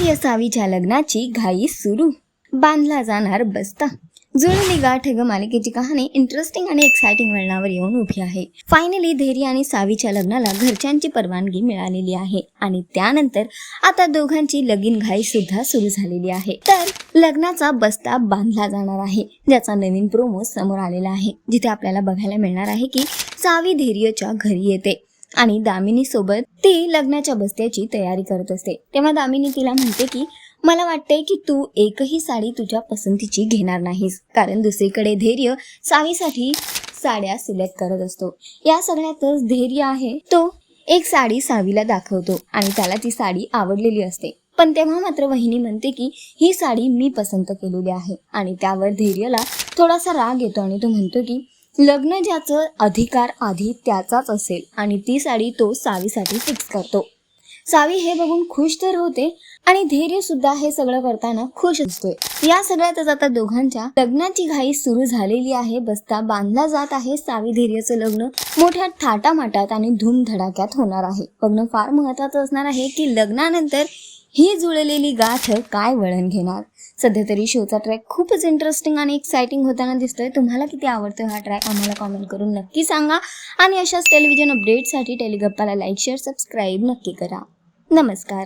धैर्य सावीच्या लग्नाची घाई सुरू. बांधला जाणार बस्ता. जुळली गाठग मालिकेची कहाणी इंटरेस्टिंग आणि एक्सायटिंग वळणावर येऊन उभी आहे. फायनली धैर्य आणि सावीच्या लग्नाला घरच्यांची परवानगी मिळालेली आहे. आणि त्यानंतर आता दोघांची लगीन घाई सुद्धा सुरू झालेली आहे. तर लग्नाचा बस्ता बांधला जाणार आहे. ज्याचा नवीन प्रोमो समोर आलेला आहे. जिथे आपल्याला बघायला मिळणार आहे की सावी धैर्यच्या घरी येते. आणि दामिनी सोबत ती लग्नाच्या बस्त्याची तयारी करत असते. तेव्हा दामिनी तिला म्हणते की मला वाटते की तू एकही साडी तुझ्या पसंतीची घेणार नाहीस कारण दुसरीकडे धैर्य सावीसाठी साड्या सिलेक्ट करत असतो. या सगळ्यातच धैर्य आहे तो एक साडी सावीला दाखवतो आणि त्याला ती साडी आवडलेली असते. पण तेव्हा मात्र वहिनी म्हणते की ही साडी मी पसंत केलेली आहे. आणि त्यावर धैर्यला थोडासा राग येतो आणि तो म्हणतो की लग्न ज्याचं अधिकार आधी त्याचाच असेल आणि ती साडी तो सावीसाठी फिक्स करतो. सावी हे बघून खुश तर होते आणि धैर्य सुद्धा हे सगळं करताना खुश असतोय या सगळ्यातच आता दोघांच्या लग्नाची घाई सुरू झालेली आहे. बस्ता बांधला जात आहे. सावी धैर्यचं लग्न मोठ्या थाटामाटात आणि धूमधडाक्यात होणार आहे. बघणं फार महत्वाचं असणार आहे की लग्नानंतर ही जुळलेली गाठ काय वळण घेणार? सध्या तरी शोचा ट्रॅक खूपच इंटरेस्टिंग आणि एक्सायटिंग होताना दिसतोय. तुम्हाला किती आवडतोय हा ट्रॅक आम्हाला कॉमेंट करून नक्की सांगा. आणि अशाच टेलिव्हिजन अपडेटसाठी टेलिगप्पाला लाईक शेअर सबस्क्राईब नक्की करा. नमस्कार.